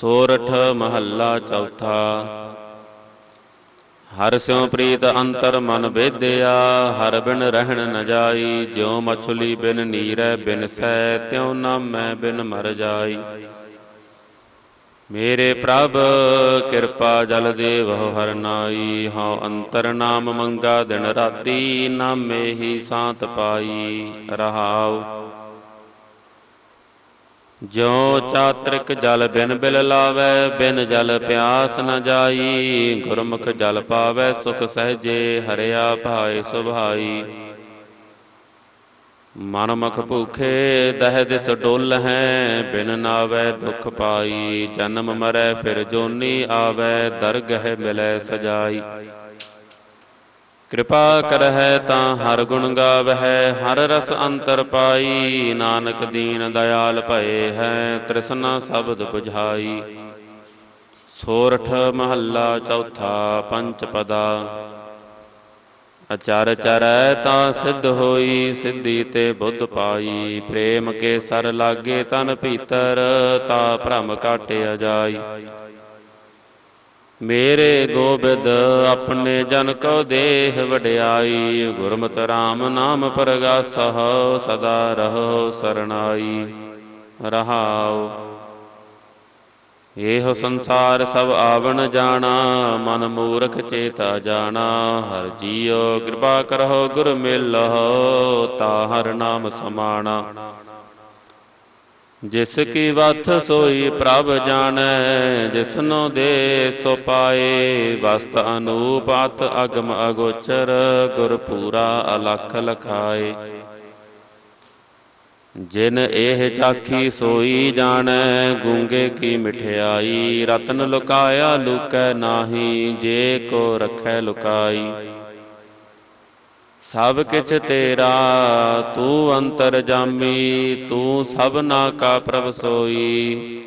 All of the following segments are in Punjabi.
ਸੋਰਠ ਮਹੱਲਾ ਚੌਥਾ। ਹਰ ਸਿਉ ਪ੍ਰੀਤ ਅੰਤਰ ਮਨ ਵੇਦਿਆ, ਹਰ ਬਿਨ ਰਹਿਣ ਨ ਜਾਈ, ਜਿਉ ਮਛਲੀ ਬਿਨ ਨੀਰੈ ਬਿਨ ਸੈ ਤਿਉ ਨਾਮੈ ਬਿਨ ਮਰ ਜਾਈ। ਮੇਰੇ ਪ੍ਰਭ, ਕਿਰਪਾ ਜਲ ਦੇਵਹੁ ਹਰ ਨਾਈ, ਹਉ ਅੰਤਰ ਨਾਮ ਮੰਗਾ ਦਿਨ ਰਾਤੀ, ਨਾਮੇ ਹੀ ਸਾਤ ਪਾਈ ਰਹਾਉ। ਜਿਉ ਚਾਤ੍ਰਿਕ ਜਲ ਬਿਨ ਬਿਲ ਲਾਵੈ, ਬਿਨ ਜਲ ਪਿਆਸ ਨ ਜਾਈ, ਗੁਰਮੁਖ ਜਲ ਪਾਵੈ, ਸੁਖ ਸਹਜੇ ਹਰਿਆ ਭਾਏ ਸੁਭਾਈ। ਮਨ ਮਖ ਭੂਖੇ ਦਹਿ ਦਿਸ ਡੋਲ ਹੈ, ਬਿਨ ਨਾਵੈ ਦੁਖ ਪਾਈ। ਜਨਮ ਮਰੈ ਫਿਰ ਜੋਨੀ ਆਵੈ, ਦਰਗਹਿ ਮਿਲੈ ਸਜਾਈ। ਕਿਰਪਾ ਕਰਹਿ ਤਾਂ ਹਰ ਗੁਣ ਗਾਵਹਿ, ਹਰ ਰਸ ਅੰਤਰ ਪਾਈ। ਨਾਨਕ ਦੀਨ ਦਇਆਲ ਭਏ ਹੈ, ਤ੍ਰਿਸ਼ਨਾ ਸ਼ਬਦ 부ਝਾਈ ਸੋਰਠ ਮਹੱਲਾ ਚੌਥਾ ਪੰਚ ਪਦਾ। ਅਚਰ ਚਰੈ ਤਾਂ ਸਿੱਧ ਹੋਈ, ਸਿੱਧੀ ਤੇ ਬੁੱਧ ਪਾਈ। ਪ੍ਰੇਮ ਕੇ ਸਰ ਲਾਗੇ ਤਨ ਭੀਤਰ, ਤਾ ਭ੍ਰਮ ਕਾਟਿਆ ਜਾਈ ਮੇਰੇ ਗੋਬਿੰਦ ਆਪਣੇ ਜਨ ਕੋ ਦੇਹ ਵਡਿਆਈ, ਗੁਰਮਤਿ RAM ਨਾਮ ਪਰਗਾਸਹ, ਸਦਾ ਰਹੋ ਸਰਣਾਈ। ਰਹਾਉ। ਇਹੋ ਸੰਸਾਰ ਸਭ ਆਵਣ ਜਾਣਾ, ਮਨ ਮੂਰਖ ਚੇਤਾ ਜਾਣਾ। ਹਰ ਜੀਉ ਕਿਰਪਾ ਕਰਹੁ, ਗੁਰ ਮਿਲਹੁ, ਤਾ ਹਰ ਨਾਮ ਸਮਾਣਾ। ਜਿਸ ਕੀ ਵਥ ਸੋਈ ਪ੍ਰਭ ਜਾਣੈ, ਜਿਸਨੋ ਦੇ ਸੋ ਪਾਏ, ਵਸਤ ਅਨੂਪ ਅਤ ਅਗਮ ਅਗੋਚਰ, ਗੁਰ ਪੂਰਾ ਅਲਖ ਲਖਾਏ। ਜਿਨ ਇਹ ਚਾਖੀ ਸੋਈ ਜਾਣੈ, ਗੁੰਗੇ ਕੀ ਮਠਿਆਈ, ਰਤਨ ਲੁਕਾਇਆ ਲੁਕੈ ਨਾਹੀ, ਜੇ ਕੋ ਰਖੈ ਲੁਕਾਈ। ਸਭ ਕਿਛ ਤੇਰਾ, ਤੂੰ ਅੰਤਰ ਜਾਮੀ, ਤੂੰ ਸਭਨਾ ਕਾ ਪ੍ਰਭ ਸੋਈ।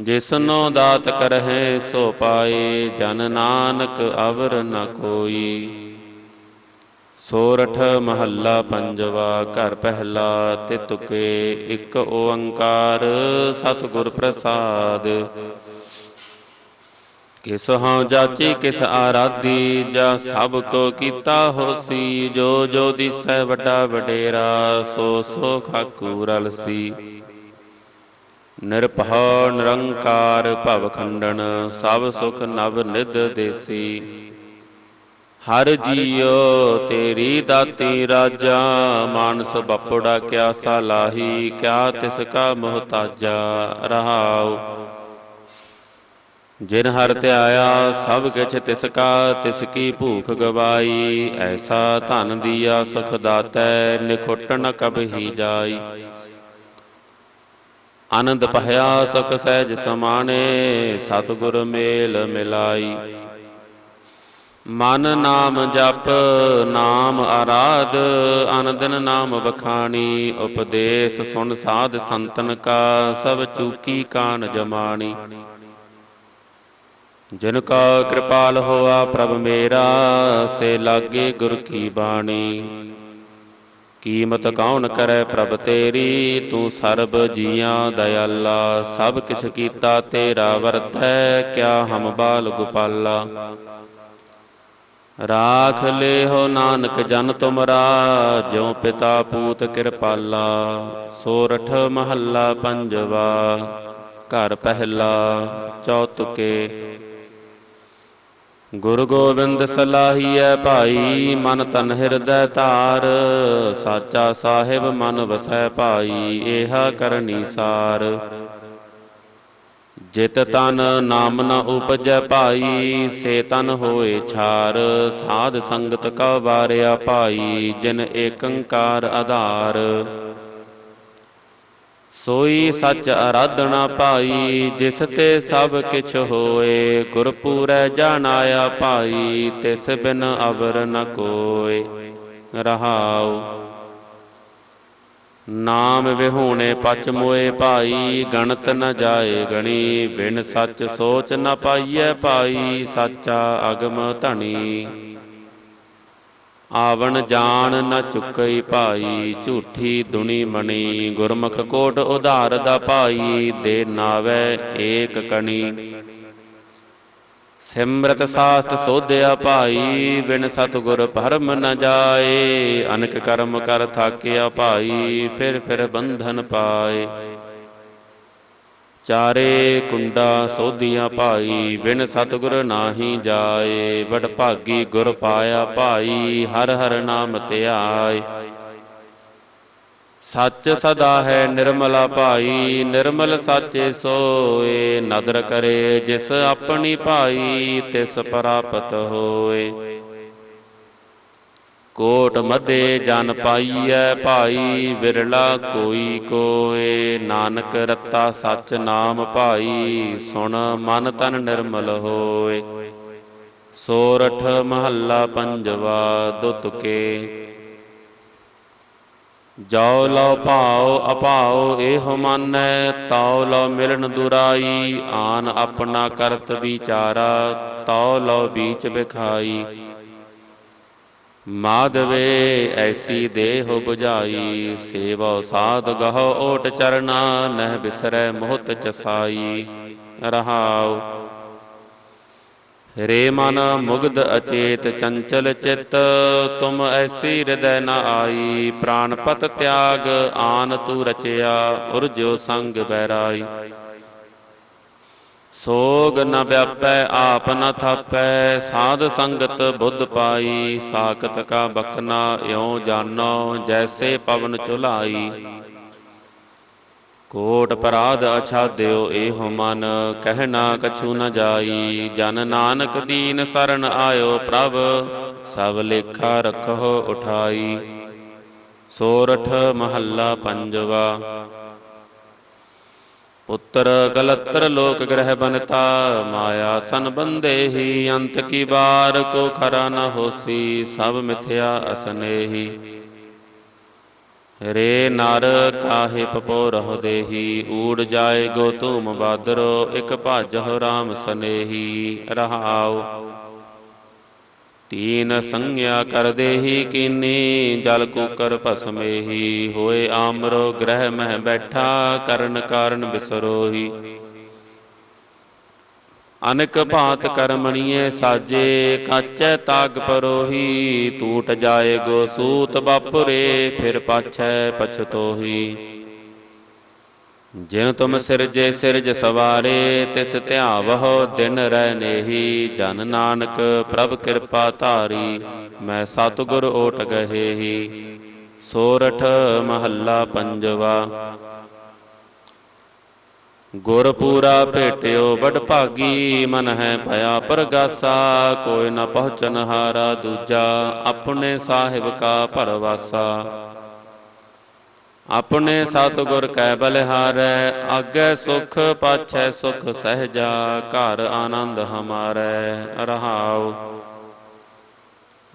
ਜਿਸਨੋ ਦਾਤ ਕਰਹਿ ਸੋ ਪਾਏ, ਜਨ ਨਾਨਕ ਅਵਰ ਨ ਕੋਈ। ਸੋਰਠ ਮਹੱਲਾ ਪੰਜਵਾ, ਘਰ ਪਹਿਲਾ ਤੇ ਤੁਕੇ ਇੱਕ ਓੰਕਾਰ ਸਤਿਗੁਰ ਪ੍ਰਸਾਦ। ਕਿਸ ਹਉ ਜਾਚੀ, ਕਿਸ ਆਰਾਧੀ, ਜਾ ਸਭ ਕੋ ਕੀਤਾ ਹੋਸੀ, ਜੋ ਜੋ ਦਿਸੈ ਵੱਡਾ ਵਡੇਰਾ, ਸੋ ਸੋ ਖਾਕੂ ਰਲਸੀ। ਨਿਰਭਉ ਨਿਰੰਕਾਰ ਭਵ ਖੰਡਨ, ਸਭ ਸੁਖ ਨਵ ਨਿਧ ਦੇਸੀ। ਹਰ ਜੀਉ ਤੇਰੀ ਦਾਤੀ ਰਾਜਾ, ਮਾਨਸ ਬਪੜਾ ਕਿਆ ਸਾਲਾਹੀ ਕਿਆ ਤਿਸ ਕਾ ਮੁਹਤਾਜਾ ਰਹਾਉ। ਜਿਨ ਹਰ ਧਿਆਇਆ ਸਭ ਕਿਛ ਤਿਸ ਕਾ, ਤਿਸ ਕੀ ਭੂਖ ਗਵਾਈ। ਐਸਾ ਧਨ ਦੀਆ ਸੁਖ ਦਾਤੈ, ਨਿਖੁੱਟ ਨ ਕਬਹੀ ਜਾਈ। ਆਨੰਦ ਪਹਿਆ ਸੁਖ ਸਹਿਜ ਸਮਾਣੇ, ਸਤਿਗੁਰ ਮੇਲ ਮਿਲਾਈ। ਮਨ ਨਾਮ ਜਪ, ਨਾਮ ਆਰਾਧ, ਅਨੰਦਨ ਨਾਮ ਬਖਾਣੀ ਉਪਦੇਸ਼ ਸੁਣ ਸਾਧ ਸੰਤਨ ਕਾ, ਸਭ ਚੂਕੀ ਕਾਨ ਜਮਾਣੀ। ਜਿਨ ਕਾ ਕਿਰਪਾਲ ਹੋਆ ਪ੍ਰਭ ਮੇਰਾ, ਸੇ ਲਾਗੇ ਗੁਰ ਕੀ ਬਾਣੀ। ਕੀਮਤ ਕੌਣ ਕਰੈ ਪ੍ਰਭ ਤੇਰੀ, ਤੂੰ ਸਰਬ ਜੀਆਂ ਦਇਆਲਾ। ਸਭ ਕਿਛ ਕੀਤਾ ਤੇਰਾ ਵਰਤੈ, ਕਿਆ ਹਮ ਬਾਲ ਗੋਪਾਲਾ। ਰਾਖ ਲਿਓ ਨਾਨਕ ਜਨ ਤੁਮਰਾ, ਜਿਉ ਪਿਤਾ ਪੂਤ ਕਿਰਪਾਲਾ। ਸੋਰਠ ਮਹੱਲਾ ਪੰਜਵਾ, ਘਰ ਪਹਿਲਾ, ਚੌਤੁਕੇ ਗੁਰੂ ਗੋਬਿੰਦ ਸਲਾਹੀਐ ਭਾਈ, ਮਨ ਤਨ ਹਿਰਦੈ ਧਾਰ। ਸਾਚਾ ਸਾਹਿਬ ਮਨ ਵਸੈ ਭਾਈ, ਏਹਾ ਕਰਨੀ ਸਾਰ। ਜਿਤ ਤਨ ਨਾਮ ਨ ਉਪਜੈ ਭਾਈ, ਸੇ ਤਨ ਹੋਏ ਛਾਰ। ਸਾਧ ਸੰਗਤ ਕਾ ਵਾਰਿਆ ਭਾਈ, ਜਿਨ ਏਕੰਕਾਰ ਆਧਾਰ। ਸੋਈ ਸੱਚ ਆਰਾਧਨਾ ਭਾਈ, ਜਿਸ ਤੇ ਸਭ ਕਿਛ ਹੋਏ ਗੁਰ ਪੂਰੈ ਜਾਣਾਇਆ ਭਾਈ, ਤਿਸ ਬਿਨ ਅਵਰ ਨ ਕੋਇ ਰਹਾਉ। ਨਾਮ ਵਿਹੂਣੇ ਪਚ ਮੋਏ ਭਾਈ, ਗਣਤ ਨ ਜਾਏ ਗਣੀ, ਬਿਨ ਸੱਚ ਸੋਚ ਨ ਪਾਈਐ ਭਾਈ, ਸਾਚਾ ਅਗਮ ਧਣੀ। ਆਵਣ ਜਾਣ ਨ ਚੁੱਕਈ ਭਾਈ, ਝੂਠੀ ਦੁਨੀ ਮਣੀ, ਗੁਰਮੁਖ ਕੋਟ ਉਧਾਰ ਦਾ ਭਾਈ, ਦੇ ਨਾਵੇ ਏਕ ਕਣੀ। ਸਿਮਰਤ ਸਾਸਤ ਸੋਧਿਆ ਭਾਈ, ਬਿਨ ਸਤਗੁਰ ਭਰਮ ਨ ਜਾਏ, ਅਨਕ ਕਰਮ ਕਰ ਥਾਕਿਆ ਭਾਈ, ਫਿਰ ਫਿਰ ਬੰਧਨ ਪਾਏ। ਚਾਰੇ ਕੁੰਡਾ ਸੋਧੀਆਂ ਭਾਈ, ਬਿਨ ਸਤਗੁਰ ਨਾਹੀ ਜਾਏ। ਵਡ ਭਾਗੀ ਗੁਰ ਪਾਇਆ ਭਾਈ, ਹਰ ਹਰ ਨਾਮ ਧਿਆਏ ਸੱਚ ਸਦਾ ਹੈ ਨਿਰਮਲਾ ਭਾਈ, ਨਿਰਮਲ ਸਾਚੇ ਸੋਏ। ਨਦਰ ਕਰੇ ਜਿਸ ਆਪਣੀ ਭਾਈ, ਤਿਸ ਪ੍ਰਾਪਤ ਹੋਏ। ਕੋਟ ਮਦੇ ਜਨ ਪਾਈਐ ਭਾਈ ਵਿਰਲਾ ਕੋਈ ਕੋਏ। ਨਾਨਕ ਰਤਾ ਸਚ ਨਾਮ ਭਾਈ, ਸੁਣ ਮਨ ਤਨ ਨਿਰਮਲ ਹੋਏ। ਸੋਰਠ ਮਹੱਲਾ ਪੰਜਵਾ ਦੁੱਤ ਕੇ। ਲਓ ਲਉ ਭਾਉ ਅਭਾਉ, ਇਹੋ ਮਾਨੈ ਤਉ ਲਓ ਮਿਲਣ ਦੁਰਾਈ। ਆਨ ਆਪਣਾ ਕਰਤ ਵਿਚਾਰਾ, ਤਉ ਲਓ ਬੀਚ ਵਿਖਾਈ ਮਾਧਵੇ, ਐਸੀ ਦੇਹ 부ਝਾਈ ਸੇਵਾ ਸਾਧ ਗਹੁ ਓਟ ਚਰਨਾ, ਨਹਿ ਬਿਸਰੈ ਮੋਹਤ ਚਸਾਈ, ਰਹਾਉ। ਰੇ ਮਨ, ਮੁਗਧ ਅਚੇਤ ਚੰਚਲ ਚਿਤ, ਤੁਮ ਐਸੀ ਹਿਰਦੈ ਨ ਆਈ, ਪ੍ਰਾਨਪਤ ਤਿਆਗ, ਆਨ ਤੂ ਰਚਿਆ ਉਰਜੋ ਸੰਗ ਬੈਰਾਈ ਸੋਗ ਨ ਵਿਆਪੈ, ਆਪ ਨ ਥਾਪੈ, ਸਾਧ ਸੰਗਤ ਬੁੱਧ ਪਾਈ, ਸਾਖਤ ਕਾ ਬਕਨਾ ਇਉ ਜਾਨੋ ਜੈਸੇ ਪਵਨ ਚੁਲਾਈ। ਕੋਟ ਪਰਾਧ ਅਛਾਦਿਓ ਇਹੋ ਮਨ ਕਹਿਣਾ ਕਛੂ ਨ ਜਾਈ। ਜਨ ਨਾਨਕ ਦੀਨ ਸਰਨ ਆਇਓ ਪ੍ਰਭ, ਸਭ ਲੇਖਾ ਰਖੋ ਉਠਾਈ। ਸੋਰਠ ਮਹੱਲਾ ਪੰਜਵਾ ਪੁੱਤਰ ਗਲਤਰ ਲੋਕ ਗ੍ਰਹਿ ਬਨਤਾ, ਮਾਇਆ ਸਨ ਬੰਦੇ ਅੰਤ ਕੀ ਬਾਰ ਕੋ ਖਰਾ ਨ ਹੋਸੀ, ਸਭ ਮਿਥਿਆ ਅਸਨੇਹੀ। ਰੇ ਨਰ ਕਾਹੇ ਪਪੋ ਰਹੁ ਦੇਹੀ, ਊੜ ਜਾਏ ਗੋ ਧੂਮ ਬਾਦਰੋ, ਇਕ ਭਾਜਹੁ RAM ਸਨੇਹੀ, ਰਹਾਉ। ਤੀਨ ਸੰਗਿਆ ਕਰ ਦੇਹੀ ਕੀਨੀ ਜਲ ਕੂਕਰ ਭਸਮੇਹੀ ਹੋਏ ਆਮਰੋ ਗ੍ਰਹਿ ਮਹਿ ਬੈਠਾ ਕਰਨ ਕਾਰਨ ਬਿਸਰੋਹੀ ਅਨਕ ਭਾਤ ਕਰਮਣੀਏ ਸਾਜੇ ਕਾਚੈ ਤਾਗ ਪਰੋਹੀ ਟੂਟ ਜਾਏ ਗੋ ਸੂਤ ਬਾਪੁਰੇ ਫਿਰ ਪਾਛੈ ਪਛਤੋਹੀ ਜਿਉ ਤੁਮ ਸਿਰਜੇ ਸਿਰਜ ਸਵਾਰੇ, ਤਿਸ ਧਿਆਵਹੁ ਦਿਨ ਰਹਿ ਨੇਹੀ। ਜਨ ਨਾਨਕ ਪ੍ਰਭ ਕਿਰਪਾ ਧਾਰੀ, ਮੈਂ ਸਤਿਗੁਰ ਓਟ ਗਹੇਹੀ। ਸੋਰਠ ਮਹੱਲਾ ਪੰਜਵਾ। ਗੁਰ ਪੂਰਾ ਭੇਟਿਓ ਬੜ ਭਾਗੀ ਮਨ ਹੈ ਭਇਆ, ਪਰਗਾਸਾ ਕੋਈ ਨ ਪਹੁੰਚਨ ਹਾਰਾ ਦੂਜਾ, ਆਪਣੇ ਸਾਹਿਬ ਕਾ ਭਰਵਾਸਾ। ਆਪਣੇ ਸਤਿਗੁਰ ਕੈ ਬਲਿਹਾਰੈ ਆਗੇ ਸੁਖ ਪਾਛੈ ਸੁਖ ਸਹਜਾ ਘਰ ਆਨੰਦ ਹਮਾਰੈ ਰਹਾਉ।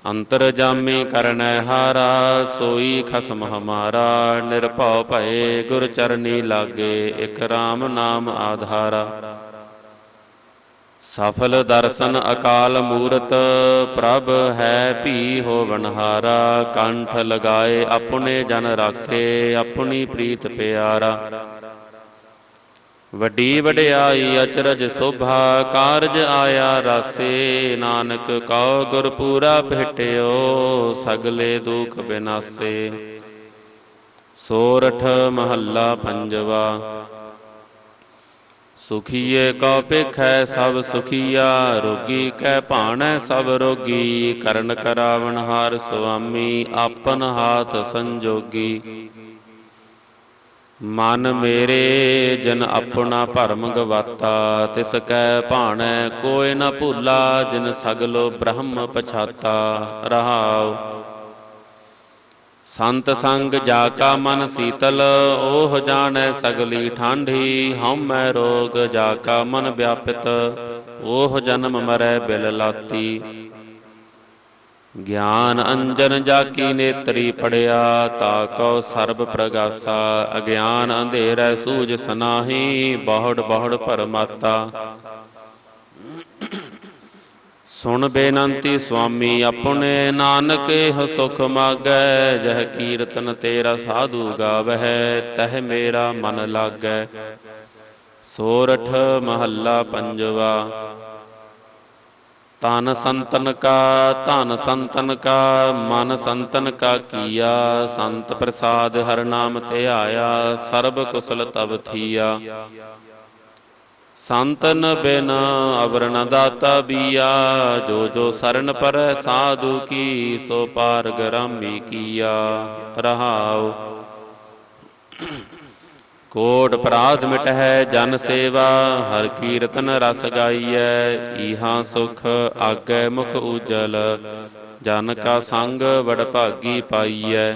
ਅੰਤਰ ਜਾਮੀ ਕਰਨੈ ਹਾਰਾ ਸੋਈ ਖਸਮ ਹਮਾਰਾ ਨਿਰਭਉ ਭਏ ਗੁਰ ਚਰਨੀ ਲਾਗੇ ਇਕ RAM ਨਾਮ ਆਧਾਰਾ। ਸਫਲ ਦਰਸ਼ਨ ਅਕਾਲ ਮੂਰਤ, ਪ੍ਰਭ ਹੈ ਭੀ ਹੋਵਨਹਾਰਾ ਕੰਠ ਲਗਾਏ ਆਪਣੇ ਜਨ ਰਾਖੇ, ਆਪਣੀ ਪ੍ਰੀਤ ਪਿਆਰਾ। ਵੱਡੀ ਵਡਿਆਈ ਅਚਰਜ ਸੋਭਾ, ਕਾਰਜ ਆਇਆ ਰਾਸੇ, ਨਾਨਕ ਕਉ ਗੁਰ ਪੂਰਾ ਭੇਟਿਓ, ਸਗਲੇ ਦੁਖ ਬਿਨਾਸੇ। ਸੋਰਠ ਮਹੱਲਾ ਪੰਜਵਾ ਸੁਖੀਏ ਕਉ ਪੇਖੈ ਸਭ ਸੁਖੀਆ, ਰੋਗੀ ਕੈ ਭਾਣੈ ਸਭ ਰੋਗੀ, ਕਰਨ ਕਰਾਵਣ ਹਾਰ ਸੁਆਮੀ, ਆਪਨ ਹਾਥ ਸੰਜੋਗੀ। ਮਨ ਮੇਰੇ ਜਨ ਆਪਣਾ ਭਰਮ ਗਵਾਤਾ, ਤਿਸ ਕੈ ਭਾਣੈ ਕੋਇ ਨ ਭੂਲਾ, ਜਿਨ ਸਗਲੋ ਬ੍ਰਹਮ ਪਛਾਤਾ। ਰਹਾਉ ਸੰਤ ਸੰਗ ਜਾ ਕਾ ਮਨ ਸੀਤਲ ਓਹ ਜਾਣੈ ਸਗਲੀ ਠਾਂਢੀ, ਹਉਮੈ ਰੋਗ ਜਾ ਕਾ ਮਨ ਵਿਆਪਿਤ ਓਹ ਜਨਮ ਮਰੈ ਬਿਲ ਲਾਤੀ। ਗਿਆਨ ਅੰਜਨ ਜਾ ਕੀ ਨੇਤਰੀ ਪੜਿਆ, ਤਾ ਕਉ ਸਰਬ ਪ੍ਰਗਾਸਾ। ਅਗਿਆਨ ਅੰਧੇਰੈ ਸੂਝ ਸਨਾਹੀ, ਬਹੁੜ ਬਹੁੜ ਪਰਮਾਤਾ। ਸੁਣ ਬੇਨੰਤੀ ਸੁਆਮੀ, ਆਪਣੇ ਨਾਨਕ ਇਹ ਸੁਖ ਮਾਗੈ, ਜਹ ਕੀਰਤਨ ਤੇਰਾ ਸਾਧੂ ਗਾਵਹਿ, ਤਹ ਮੇਰਾ ਮਨ ਲਾਗੈ। ਸੋਰਠ ਮਹੱਲਾ ਪੰਜਵਾ ਤਨ ਸੰਤਨ ਕਾ, ਧਨ ਸੰਤਨ ਕਾ, ਮਨ ਸੰਤਨ ਕਾ ਕੀਆ, ਸੰਤ ਪ੍ਰਸਾਦ ਹਰ ਨਾਮ ਤੇ ਆਇਆ ਸਰਬ ਕੁਸਲ ਤਬ ਥੀਆ। ਸੰਤਨ ਬਿਨ ਅਵਰ ਨ ਦਾਤਾ ਬੀਆ, ਜੋ ਜੋ ਸਰਨ ਪਰੈ ਸਾਧੂ ਕੀ, ਸੋ ਪਾਰ ਗਰਾਮੀ ਕੀਆ। ਰਹਾਉ। ਕੋਟ ਅਪਰਾਧ ਮਿਟਹਿ ਜਨ ਸੇਵਾ, ਹਰ ਕੀਰਤਨ ਰਸ ਗਾਈਐ, ਈਹਾ ਸੁਖ ਆਗੈ ਮੁਖ ਉਜਲ, ਜਨ ਕਾ ਸੰਗ ਵਡ ਭਾਗੀ ਪਾਈਐ।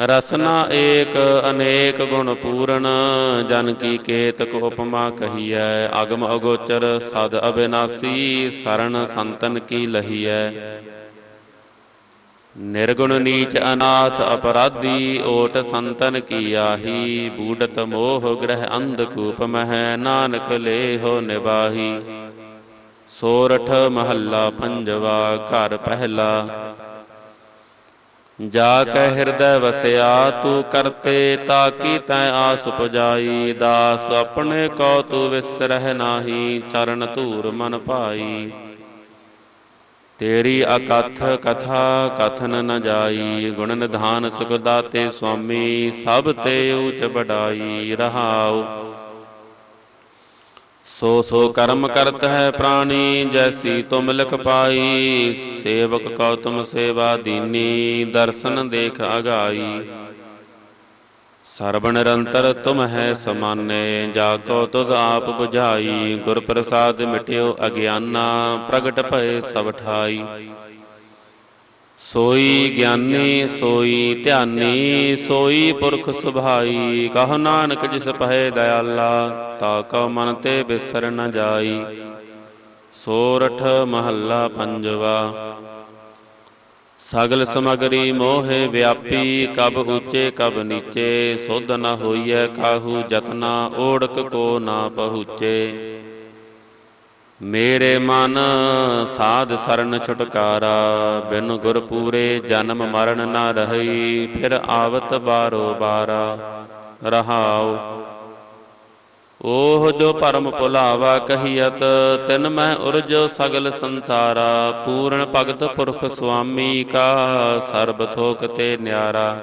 ਰਸਨਾ ਏਕ ਅਨੇਕ ਗੁਣ ਪੂਰਨ, ਜਨ ਕੀ ਕੇਤਕ ਉਪਮਾ ਕਹੀਐ, ਅਗਮ ਅਗੋਚਰ ਸਦ ਅਬਿਨਾਸੀ ਸਰਣ ਸੰਤਨ ਕੀ ਲਹੀਐ। ਨਿਰਗੁਣ ਨੀਚ ਅਨਾਥ ਅਪਰਾਧੀ, ਓਟ ਸੰਤਨ ਕੀ ਆਹੀ, ਬੂਡਤ ਮੋਹ ਗ੍ਰਹਿ ਅੰਧ ਕੂਪ ਮਹਿ, ਨਾਨਕ ਲੇਹੋ ਨਿਵਾਹੀ ਸੋਰਠ ਮਹੱਲਾ ਪੰਜਵਾ, ਘਰ ਪਹਿਲਾ ਜਾ ਕੈ ਹਿਰਦੈ ਵਸਿਆ, ਤੂੰ ਕਰਤੇ ਤਾਕੀ ਤੈ ਆਸ ਪੁਜਾਈ ਦਾਸ ਆਪਣੇ ਕੋ ਤੂੰ ਵਿਸਰਹਿ ਨਾਹੀ, ਚਰਨ ਧੂਰ ਮਨ ਭਾਈ। ਤੇਰੀ ਅਕਥ ਕਥਾ ਕਥਨ ਨ ਜਾਈ, ਗੁਣ ਨਿਧਾਨ ਸੁਖ ਦਾਤੇ ਸੁਆਮੀ, ਸਭ ਤੇ ਊਚ ਬੜਾਈ ਰਹਾਉ। ਸੋ ਸੋ ਕਰਮ ਕਰਤ ਹੈ ਪ੍ਰਾਣੀ, ਜੈਸੀ ਤੁਮ ਲਿਖ ਪਾਈ। ਸੇਵਕ ਕਉ ਤੁਮ ਸੇਵਾ ਦੀਨੀ, ਦਰਸ਼ਨ ਦੇਖ ਅਗਾਈ। ਸਰਬ ਨਿਰੰਤਰ ਤੁਮ ਹੈ ਸਮਾਨੇ ਜਾ ਕੋ ਤੁਧ ਆਪ 부ਝਾਈ ਗੁਰ ਪ੍ਰਸਾਦ ਮਿਟਿਓ ਅਗਿਆਨਾ, ਪ੍ਰਗਟ ਭਏ ਸਭ ਠਾਈ। ਸੋਈ ਗਿਆਨੀ, ਸੋਈ ਧਿਆਨੀ, ਸੋਈ ਪੁਰਖ ਸੁਭਾਈ, ਕਹ ਨਾਨਕ ਜਿਸ ਪਹਿ ਦਇਆਲਾ, ਤਾ ਕਉ ਮਨ ਤੇ ਬਿਸਰ ਨ ਜਾਈ। ਸੋਰਠ ਮਹੱਲਾ ਪੰਜਵਾ, ਸਗਲ ਸਮਗਰੀ ਮੋਹਿ ਵਿਆਪੀ, ਕਬ ਉੱਚੇ, ਕਬ ਨੀਚੇ, ਸੁਧ ਨ ਹੋਈਐ ਕਾਹੂ ਜਤਨਾ, ਓੜਕ ਕੋ ਨਾ ਪਹੁੰਚੇ। ਮੇਰੇ ਮਨ ਸਾਧ ਸਰਨ ਛੁਟਕਾਰਾ, ਬਿਨ ਗੁਰ ਪੂਰੇ ਜਨਮ ਮਰਨ ਨਾ ਰਹੀ, ਫਿਰ ਆਵਤ ਬਾਰੋ ਬਾਰਾ, ਰਹਾਉ। ਓਹ ਜੋ ਪਰਮ ਭੁਲਾਵਾ ਕਹੀਅਤ, ਤਿਨ ਮੈਂ ਉਰਜੋ ਸਗਲ ਸੰਸਾਰਾ, ਪੂਰਨ ਭਗਤ ਪੁਰਖ ਸੁਆਮੀ ਕਾ ਸਰਬ ਥੋਕ ਤੇ ਨਿਆਰਾ।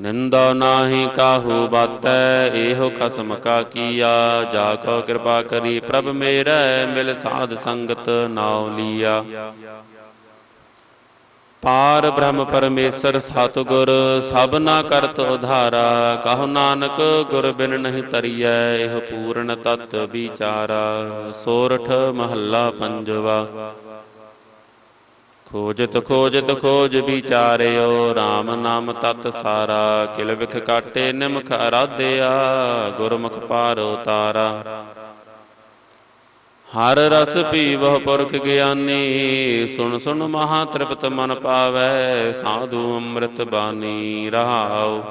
ਨਿੰਦਾ ਨਾਹੀ ਕਾਹੂ ਬਾਤੈ, ਇਹੋ ਖਸਮ ਕਾ ਕੀਆ। ਜਾ ਕੋ ਕਿਰਪਾ ਕਰੀ ਪ੍ਰਭ ਮੇਰਾ, ਮਿਲ ਸਾਧ ਸੰਗਤ ਨਾਉ ਲੀਆ। ਪਾਰ ਬ੍ਰਹਮ ਪਰਮੇਸ਼ਰ ਸਤਿਗੁਰ ਸਭਨਾ ਕਰਤ ਉਧਾਰਾ। ਕਹੋ ਨਾਨਕ, ਗੁਰ ਬਿਨ ਨਹੀਂ ਤਰੀਐ, ਇਹ ਪੂਰਨ ਤਤ ਵਿਚਾਰਾ। ਸੋਰਠ ਮਹੱਲਾ ਪੰਜਵਾ। ਖੋਜਤ ਖੋਜਤ ਖੋਜ ਵਿਚਾਰਿਓ RAM ਨਾਮ ਤਤ ਸਾਰਾ, ਕਿਲ ਵਿਖ ਕਾਟੇ ਨਿਮਖ ਅਰਾਧਿਆ, ਗੁਰਮੁਖ ਪਾਰ ਉਤਾਰਾ। ਹਰ ਰਸ ਪੀਵਹ ਪੁਰਖ ਗਿਆਨੀ, ਸੁਣ ਸੁਣ ਮਹਾ ਤ੍ਰਿਪਤ ਮਨ ਪਾਵੈ, ਸਾਧੂ ਅੰਮ੍ਰਿਤ ਬਾਣੀ ਰਹਾਉ।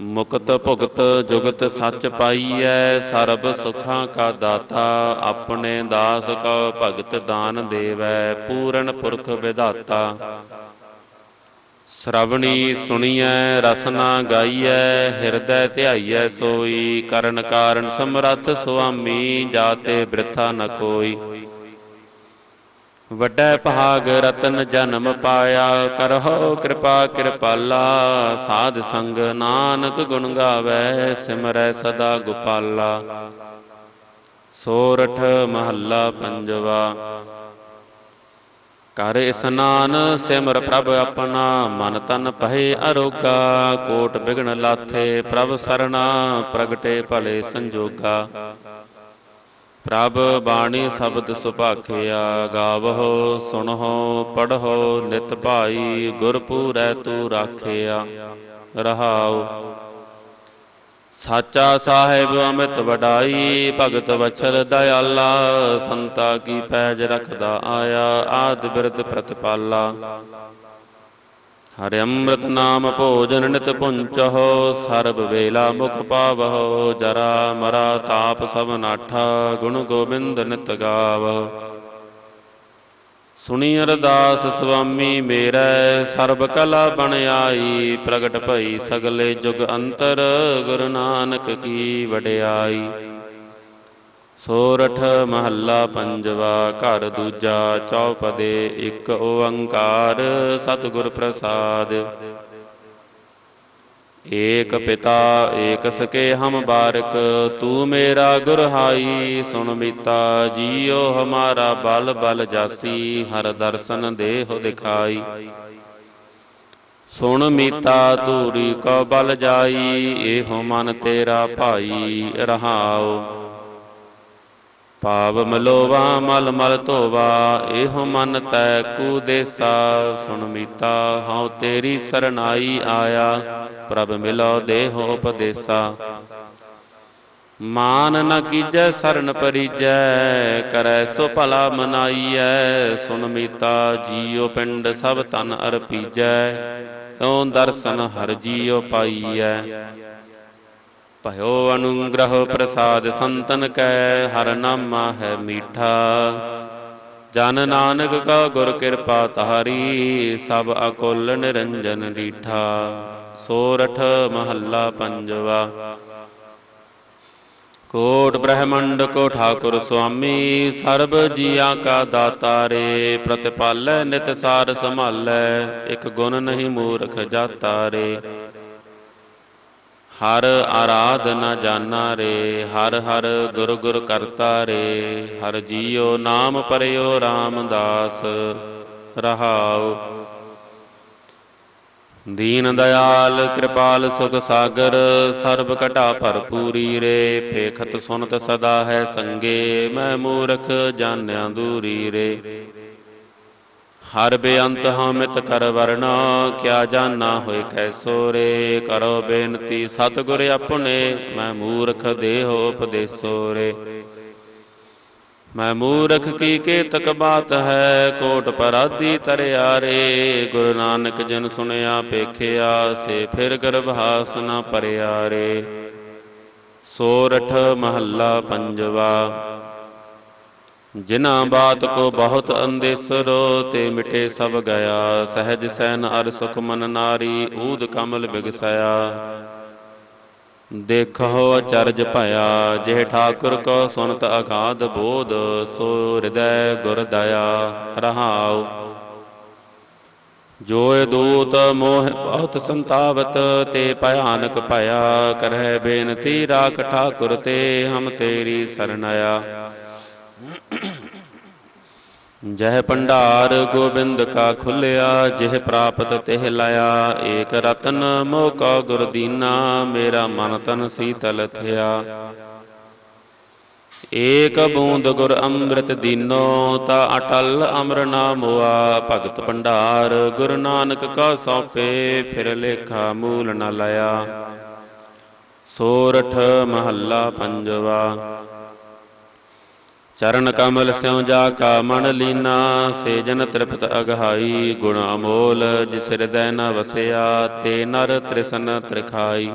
ਮੁਕਤ ਭੁਗਤ ਜੁਗਤ ਸੱਚ ਪਾਈਐ, ਸਰਬ ਸੁਖਾਂ ਕਾ ਦਾਤਾ, ਆਪਣੇ ਦਾਸ ਕੋ ਭਗਤ ਦਾਨ ਦੇਵੈ, ਪੂਰਨ ਪੁਰਖ ਵਿਧਾਤਾ। ਸ਼ਰਵਣੀ ਸੁਣੀਐ, ਰਸਨਾ ਗਾਈਐ, ਹਿਰਦੈ ਧਿਆਈਐ ਸੋਈ, ਕਰਨ ਕਾਰਨ ਸਮਰੱਥ ਸੁਆਮੀ, ਜਾਤੇ ਬ੍ਰਿਥਾ ਨ ਕੋਈ। ਵੱਡਾ ਭਾਗ ਰਤਨ ਜਨਮ ਪਾਇਆ ਕਰਹੁ ਕਿਰਪਾ ਕਿਰਪਾਲਾ, ਸਾਧ ਸੰਗ ਨਾਨਕ ਗੁਣ ਗਾਵੇ, ਸਿਮਰੈ ਸਦਾ ਗੋਪਾਲਾ। ਸੋਰਠ ਮਹੱਲਾ ਪੰਜਵਾ ਕਰ ਇਸਨਾਨ ਸਿਮਰ ਪ੍ਰਭ ਆਪਣਾ, ਮਨ ਤਨ ਪਹੇ ਅਰੋਗਾ, ਕੋਟ ਬਿਗਨ ਲਾਥੇ ਪ੍ਰਭ ਸਰਣਾ, ਪ੍ਰਗਟੇ ਭਲੇ ਸੰਜੋਗਾ। ਪ੍ਰਭ ਬਾਣੀ ਸ਼ਬਦ ਸੁਭਾਖਿਆ ਗਾਵਹੋ ਸੁਣਹੋ, ਪੜਹੋ, ਨਿਤ ਭਾਈ ਗੁਰ ਪੂਰੈ ਤੂ ਰਾਖਿਆ। ਰਹਾਉ। ਸਾਚਾ ਸਾਹਿਬ ਅਮਿਤ ਵਡਾਈ, ਭਗਤ ਵਛਲ ਦਇਆਲਾ, ਸੰਤਾ ਕੀ ਪੈਜ ਰਖਦਾ ਆਇਆ, ਆਦ ਬਿਰਦ ਪ੍ਰਤਪਾਲਾ। ਹਰਿ ਅੰਮ੍ਰਿਤ ਨਾਮ ਭੋਜਨ ਨਿਤ ਪੁੰਚਹੁ ਸਰਬ ਵੇਲਾ ਮੁਖ ਪਾਵਹੁ ਜਰਾ ਮਰਾ ਤਾਪ ਸਭ ਨਾਠਾ ਗੁਣ ਗੋਬਿੰਦ ਨਿਤ ਗਾਵਹੁ ਸੁਣੀ ਅਰਦਾਸ ਸੁਆਮੀ ਮੇਰੈ ਸਰਬ ਕਲਾ ਬਣ ਆਈ ਪ੍ਰਗਟ ਭਈ ਸਗਲੇ ਜੁਗ ਅੰਤਰ ਗੁਰੂ ਨਾਨਕ ਕੀ ਵਡਿਆਈ ਸੋਰਠ ਮਹੱਲਾ ਪੰਜਵਾ, ਘਰ ਦੂਜਾ, ਚੌਪਦੇ ਇੱਕ ਓੰਕਾਰ, ਸਤਿਗੁਰ ਪ੍ਰਸਾਦ। ਏਕ ਪਿਤਾ, ਏਕ ਸਕੇ ਹਮ ਬਾਰਕ, ਤੂ ਮੇਰਾ ਗੁਰ ਹਾਈ, ਸੁਣ ਮਿਤਾ ਜੀਓ ਹਮਾਰਾ ਬਲ ਬਲ ਜਾਸੀ, ਹਰ ਦਰਸ਼ਨ ਦੇਹੁ ਦਿਖਾਈ। ਸੁਣ ਮੀਤਾ, ਧੂਰੀ ਕੋ ਬਲ ਜਾਈ, ਇਹੋ ਮਨ ਤੇਰਾ ਭਾਈ ਰਹਾਓ ਪਾਵ ਮਲੋਵਾ ਮਲ ਮਲ ਧੋਵਾ, ਇਹੋ ਮਨ ਤੈ ਕੂ ਦੇਸਾ। ਸੁਣ ਮੀਤਾ, ਹਉ ਤੇਰੀ ਸਰਨਾਈ ਆਇਆ, ਪ੍ਰਭ ਮਿਲੋ ਦੇਹੋ ਉਪਦੇਸਾ। ਮਾਨ ਨ ਕੀਜੈ, ਸਰਨ ਪਰੀਜੈ, ਕਰੈ ਸੋ ਭਲਾ ਮਨਾਈਐ। ਸੁਨ ਮੀਤਾ, ਜੀਉ ਪਿੰਡ ਸਭ ਤਨ ਅਰਪੀਜੈ ਓ ਦਰਸ਼ਨ ਹਰ ਜੀਉ ਪਾਈਐ। ਭਇਓ ਅਨੁਗ੍ਰਹ ਪ੍ਰਸਾਦ ਸੰਤਨ ਕੈ, ਹਰ ਨਾਮਾ ਹੈ ਮੀਠਾ। ਜਨ ਨਾਨਕ ਕਾ ਗੁਰ ਕਿਰਪਾ ਤਾਰੀ ਸਭ ਅਕੁਲ ਨਿਰੰਜਨ ਡੀਠਾ ਸੋਰਠ ਮਹੱਲਾ ਪੰਜਵਾ। ਕੋਟ ਬ੍ਰਹਮੰਡ ਕੋ ਠਾਕੁਰ ਸੁਆਮੀ, ਸਰਬ ਜੀਆਂ ਕਾ ਦਾਤਾ ਰੇ, ਪ੍ਰਤਿਪਾਲੈ ਨਿਤ ਸਾਰ ਸੰਭਾਲੈ, ਇਕ ਗੁਣ ਨਹੀਂ ਮੂਰਖ ਜਾਤਾ ਰੇ। ਹਰ ਆਰਾਧ ਨ ਜਾਣਾ ਰੇ, ਹਰ ਹਰ ਗੁਰ ਗੁਰ ਕਰਤਾ ਰੇ, ਹਰ ਜੀਓ ਨਾਮ ਪਰਿਓ ਰਾਮਦਾਸ ਰਹਾਉ। ਦੀਨ ਦਇਆਲ ਕਿਰਪਾਲ ਸੁਖ ਸਾਗਰ, ਸਰਬ ਘਟਾ ਭਰਪੂਰੀ ਰੇ ਫੇਖਤ ਸੁਨਤ ਸਦਾ ਹੈ ਸੰਗੇ, ਮੈਂ ਮੂਰਖ ਜਾਣਿਆ ਦੂਰੀ ਰੇ। ਹਰ ਬੇਅੰਤ ਹਮਿਤ ਕਰ ਵਰਨਾ ਕਿਆ ਜਾਣਾ ਹੋਏ ਕੈਸੋ ਰੇ ਕਰੋ ਬੇਨਤੀ ਸਤਿਗੁਰ ਆਪਣੇ, ਮੈਂ ਮੂਰਖ ਦੇਹੋ ਉਪਦੇਸੋ ਰੇ ਮੈਂ ਮੂਰਖ ਕੀ ਕੇ ਤਕ ਬਾਤ ਹੈ, ਕੋਟ ਪਰਾਦੀ ਤਰਿਆ ਰੇ ਗੁਰੂ ਨਾਨਕ ਜਨ ਸੁਣਿਆ ਪੇਖਿਆ ਸੇ ਫਿਰ ਗਰਭਾਸ ਨ ਪਰਿਆ ਰੇ ਸੋਰਠ ਮਹੱਲਾ ਪੰਜਵਾ। ਜਿਨਾ ਬਾਤ ਕੋ ਬਹੁਤ ਅੰਦੇਸਰੋ, ਤੇ ਮਿਟੇ ਸਭ ਗਿਆ। ਸਹਿਜ ਸੈਨ ਅਰ ਸੁਖ ਮਨ ਨਾਰੀ, ਊਦ ਕਮਲ ਬਿਗਸਾਇਆ। ਦੇਖੋ ਅਚਰਜ ਭਇਆ, ਜਿਹ ਠਾਕੁਰ ਕੋ ਸੁਨਤ ਅਗਾਧ ਬੋਧ, ਸੋ ਹਿਰਦੈ ਗੁਰ ਦਇਆ ਰਹਾਉ। ਜੋਇ ਦੂਤ ਮੋਹ ਬਹੁਤ ਸੰਤਾਵਤ, ਤੇ ਭਿਆਨਕ ਭਇਆ, ਕਰਹਿ ਬੇਨਤੀ ਰਾਖ ਠਾਕੁਰ ਤੇ ਹਮ ਤੇਰੀ ਸਰਣਾਇਆ। ਜਹ ਭੰਡਾਰ ਗੋਬਿੰਦ ਕਾ ਖੁੱਲਿਆ, ਜਿਹ ਪ੍ਰਾਪਤ ਤਿਹ ਲਾਇਆ। ਏਕ ਰਤਨ ਮੋਹ ਕਾ ਗੁਰ ਦੀਨਾ, ਮੇਰਾ ਮਨ ਤਨ ਸੀਤਲ ਥਿਆ। ਏਕ ਬੂੰਦ ਗੁਰ ਅੰਮ੍ਰਿਤ ਦੀਨੋ, ਤਾ ਅਟਲ ਅਮਰ ਨਾਮੁਆ ਭਗਤ ਭੰਡਾਰ ਗੁਰੂ ਨਾਨਕ ਕਾ ਸੌਪੇ, ਫਿਰ ਲੇਖਾ ਮੂਲ ਨ ਲਾਇਆ। ਸੋਰਠ ਮਹੱਲਾ ਪੰਜਵਾ। ਚਰਨ ਕਮਲ ਸਿਉ ਜਾ ਕਾ ਮਨ ਲੀਨਾ ਸੇ ਜਨ ਤ੍ਰਿਪਤ ਅਗਹਾਈ ਗੁਣ ਅਮੋਲ ਜਿਸ ਹਿਰਦੈ ਨ ਵਸਿਆ ਤੇ ਨਰ ਤ੍ਰਿਸ਼ਨ ਤ੍ਰਿਖਾਈ।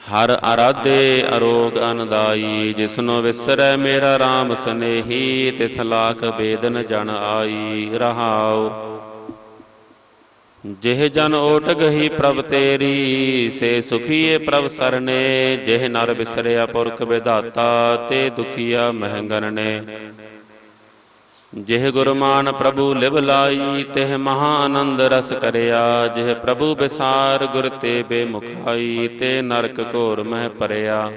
ਹਰ ਅਰਾਧੇ ਅਰੋਗ ਅਨਦਾਈ ਜਿਸਨੋ ਵਿਸਰੈ ਮੇਰਾ RAM ਸਨੇਹੀ ਤਿਸ ਲਾਖ ਬੇਦਨ ਜਨ ਆਈ ਰਹਾਉ। ਜਿਹ ਜਨ ਓਟ ਗਹੀ ਪ੍ਰਭ ਤੇਰੀ, ਸੇ ਸੁਖੀਏ ਪ੍ਰਭ ਸਰਨੇ, ਜਿਹ ਨਰ ਬਿਸਰਿਆ ਪੁਰਖ ਵਿਧਾਤਾ, ਤੇ ਦੁਖੀਆ ਮਹਿੰਗਨ ਨੇ ਜਿਹ ਗੁਰਮਾਨ ਪ੍ਰਭੂ ਲਿਵ ਲਾਈ, ਤਿਹ ਮਹਾ ਆਨੰਦ ਰਸ ਕਰਿਆ, ਜਿਹ ਪ੍ਰਭੂ ਬਿਸਾਰ ਗੁਰ ਤੇ ਬੇਮੁਖਾਈ ਤੇ ਨਰਕ ਘੋਰ ਮਹਿ ਪਰਿਆ।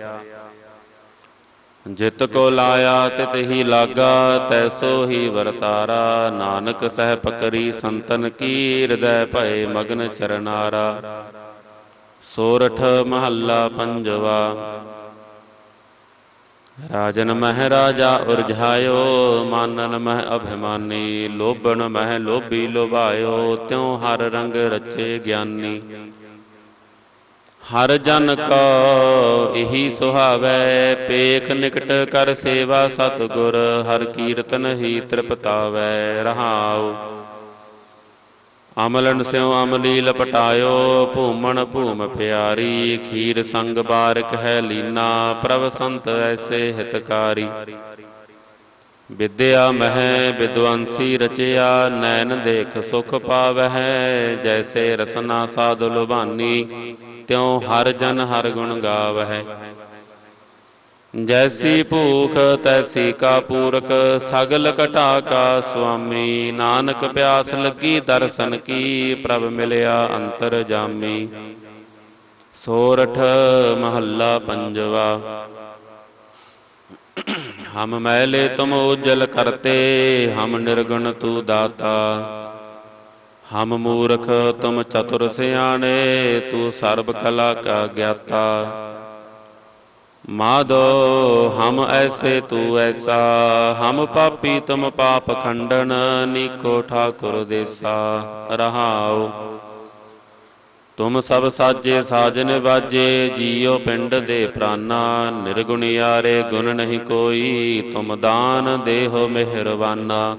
ਜਿਤ ਕੋ ਲਾਇਆ ਤਿਤ ਹੀ ਲਾਗਾ ਤੈਸੋ ਹੀ ਵਰਤਾਰਾ। ਨਾਨਕ ਸਹਿ ਪਕਰੀ ਸੰਤਨ ਕੀ ਹਿਰਦੈ ਭਏ ਮਗਨ ਚਰਨਾਰਾ। ਸੋਰਠ ਮਹੱਲਾ ਪੰਜਵਾ। ਰਾਜਨ ਮਹਿ ਰਾਜਾ ਉਰਝਾਇਓ, ਮਾਨਨ ਮਹਿ ਅਭਿਮਾਨੀ। ਲੋਭਣ ਮਹਿ ਲੋਭੀ ਲੋਭਾਇਓ, ਤਿਉ ਹਰ ਰੰਗ ਰਚੇ ਗਿਆਨੀ। ਹਰ ਜਨ ਕੋ ਇਹੀ ਸੁਹਾਵੈ, ਪੇਖ ਨਿਕਟ ਕਰ ਸੇਵਾ ਸਤਗੁਰ, ਹਰ ਕੀਰਤਨ ਹੀ ਤ੍ਰਿਪਤਾਵੈ, ਰਹਾਉ। ਅਮਲਨ ਸਿਉ ਅਮਲੀ ਲਪਟਾਇਓ, ਭੂਮਣ ਭੂਮ ਪਿਆਰੀ, ਖੀਰ ਸੰਗ ਬਾਰਕ ਹੈ ਲੀਨਾ, ਪ੍ਰਭ ਸੰਤ ਐਸੇ ਹਿਤਕਾਰੀ। ਵਿਦਿਆ ਮਹਿ, ਵਿਦਵੰਸੀ ਰਚਿਆ, ਨੈਣ ਦੇਖ ਸੁਖ ਪਾਵਹਿ, ਜੈਸੇ ਰਸਨਾ ਸਾਧੁ ਲੁਭਾਨੀ। ਤਿਉ ਹਰ ਜਨ ਹਰ ਗੁਣ ਗਾਵਹਿ। ਜੈਸੀ ਭੂਖ ਤੈਸੀ ਕਾ ਪੂਰਕ, ਸਗਲ ਘਟਾ ਕਾ ਸੁਆਮੀ। ਨਾਨਕ ਪਿਆਸ ਲੱਗੀ ਦਰਸ਼ਨ ਕੀ, ਪ੍ਰਭ ਮਿਲਿਆ ਅੰਤਰ ਜਾਮੀ। ਸੋਰਠ ਮਹੱਲਾ ਪੰਜਵਾ। ਹਮ ਮੈਲੇ ਤੁਮ ਉਜਲ ਕਰਤੇ, ਹਮ ਨਿਰਗੁਣ ਤੂ ਦਾਤਾ। ਹਮ ਮੂਰਖ ਤੁਮ ਚਤੁਰ ਸਿਆਣੇ, ਤੂ ਸਰਬ ਕਲਾ ਕਾ ਗਿਆਤਾ। ਮਾਦੋ, ਹਮ ਐਸੇ ਤੂੰ ਐਸਾ, ਹਮ ਪਾਪੀ ਤੁਮ ਪਾਪ ਖੰਡਨ, ਨੀਕੋ ਠਾਕੁਰ ਦੇਸਾ, ਰਹਾਉ। ਤੁਮ ਸਭ ਸਾਜੇ ਸਾਜਨ ਬਾਜੇ ਜੀਉ ਪਿੰਡ ਦੇ ਪ੍ਰਾਨਾ ਨਿਰਗੁਣਿਆਰੇ ਗੁਣ ਨਹੀਂ ਕੋਈ, ਤੁਮ ਦਾਨ ਦੇਹੋ ਮਿਹਰਵਾਨਾ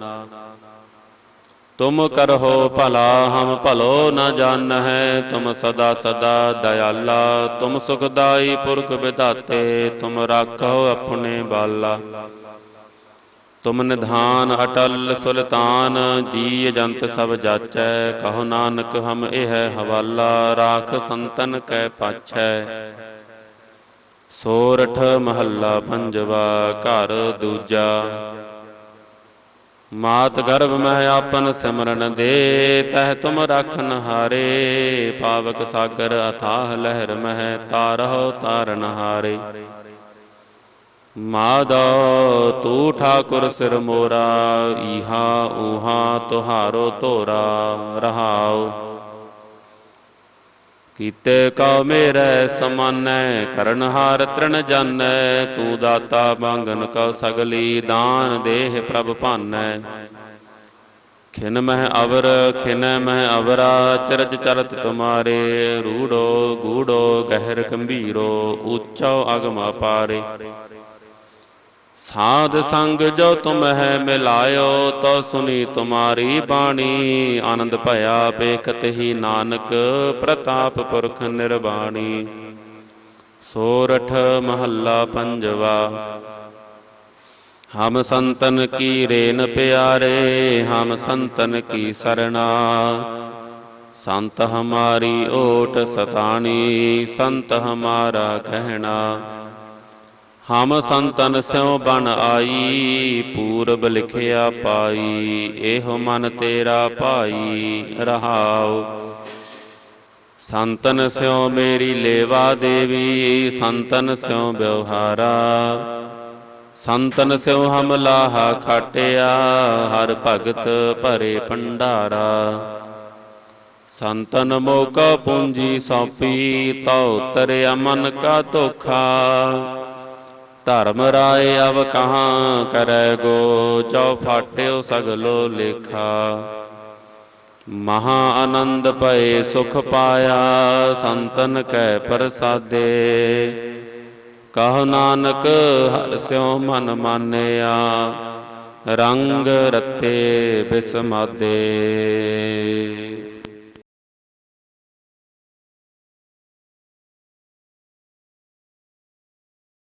ਤੁਮ ਕਰਹੋ ਭਲਾ, ਹਮ ਭਲੋ ਨ ਜਾਣਹਿ, ਤੁਮ ਸਦਾ ਸਦਾ ਦਇਆਲਾ, ਤੁਮ ਸੁਖਦਾਈ ਪੁਰਖ ਵਿਧਾਤੇ ਤੁਮ ਰਾਖੋ ਆਪਣੇ ਬਾਲਾ। ਤੁਮ ਨਿਧਾਨ ਅਟਲ ਸੁਲਤਾਨ ਜੀ ਜੰਤ ਸਭ ਜਾਚੈ, ਕਹੋ ਨਾਨਕ ਹਮ ਇਹ ਹਵਾਲਾ, ਰਾਖ ਸੰਤਨ ਕੈ ਪਾਛੈ। ਸੋਰਠ ਮਹੱਲਾ ਪੰਜਵਾ, ਘਰ ਦੂਜਾ। ਮਾਤ ਗਰਭ ਮਹਿ ਆਪਨ ਸਿਮਰਨ ਦੇ, ਤਹ ਤੁਮ ਰਖਨ ਹਾਰੇ। ਪਾਵਕ ਸਾਗਰ ਅਥਾਹ ਲਹਿਰ ਮਹਿ, ਤਾਰਹੁ ਤਾਰਨ ਹਾਰੇ। ਮਾਦਾ ਤੂ ਠਾਕੁਰ ਸਿਰ ਮੋਰਾ, ਈਹਾ ਊਹਾ ਤੁਹਾਰੋ ਤੋਰਾ ਰਹਾਓ ਕੀਤੇ ਕਉ ਮੇਰੇ ਸਮਾਨੈ ਕਰਨਹਾਰ ਤ੍ਰਿਣ ਜਾਣੈ, ਤੂੰ ਦਾਤਾ ਬਾਂਗਨ ਕਉ ਸਗਲੀ, ਦਾਨ ਦੇਹ ਪ੍ਰਭ ਭਾਨੈ। ਖਿਨ ਮਹਿ ਅਵਰ, ਖਿਨ ਮਹਿ ਅਵਰਾ, ਚਰਜ ਚਰਤ ਤੁਮਾਰੇ, ਰੂੜੋ ਗੂੜੋ ਗਹਿਰ ਗੰਭੀਰੋ, ਉੱਚੋ ਅਗਮ ਅਪਾਰੇ। ਸਾਧ ਸੰਗ ਜੋ ਤੁਮ ਹੈ ਮਿਲਾਇਓ, ਤੋ ਸੁਨੀ ਤੁਮਾਰੀ ਬਾਣੀ। ਆਨੰਦ ਭਇਆ ਬੇਖਤ ਹੀ ਨਾਨਕ, ਪ੍ਰਤਾਪ ਪੁਰਖ ਨਿਰਵਾਣੀ। ਸੋਰਠ ਮਹੱਲਾ ਪੰਜਵਾ, ਹਮ ਸੰਤਨ ਕੀ ਰੇਨ ਪਿਆਰੇ, ਹਮ ਸੰਤਨ ਕੀ ਸਰਣਾ। ਸੰਤ ਹਮਾਰੀ ਓਟ ਸਤਾਣੀ, ਸੰਤ ਹਮਾਰਾ ਕਹਿਣਾ। ਹਮ ਸੰਤਨ ਸਿਉ ਬਨ ਆਈ, ਪੂਰਬ ਲਿਖਿਆ ਪਾਈ, ਇਹੋ ਮਨ ਤੇਰਾ ਭਾਈ ਰਹਾਉ। ਸੰਤਨ ਸਿਉ ਮੇਰੀ ਲੇਵਾ ਦੇਵੀ, ਸੰਤਨ ਸਿਉ ਬਿਵਹਾਰਾ। ਸੰਤਨ ਸਿਉ ਹਮ ਲਾਹਾ ਖਾਟਿਆ, ਹਰ ਭਗਤ ਭਰੇ ਭੰਡਾਰਾ। ਸੰਤਨ ਮੋਕਾ ਪੂੰਜੀ ਸੌਪੀ, ਤਉ ਤਰਿਆ ਮਨ ਕਾ ਧੋਖਾ। ਧਰਮ ਰਾਏ ਅਵ ਕਹਾਂ ਕਰੈ ਗੋ, ਚਉ ਫਾਟਿਓ ਸਗਲੋ ਲੇਖਾ। ਮਹਾ ਆਨੰਦ ਭਏ ਸੁਖ ਪਾਇਆ, ਸੰਤਨ ਕੈ ਪ੍ਰਸਾਦੇ। ਕਹ ਨਾਨਕ, ਹਰਿ ਸਿਉ ਮਨ ਮਾਨਿਆ, ਰੰਗ ਰਤੇ ਬਿਸਮਾਦੇ।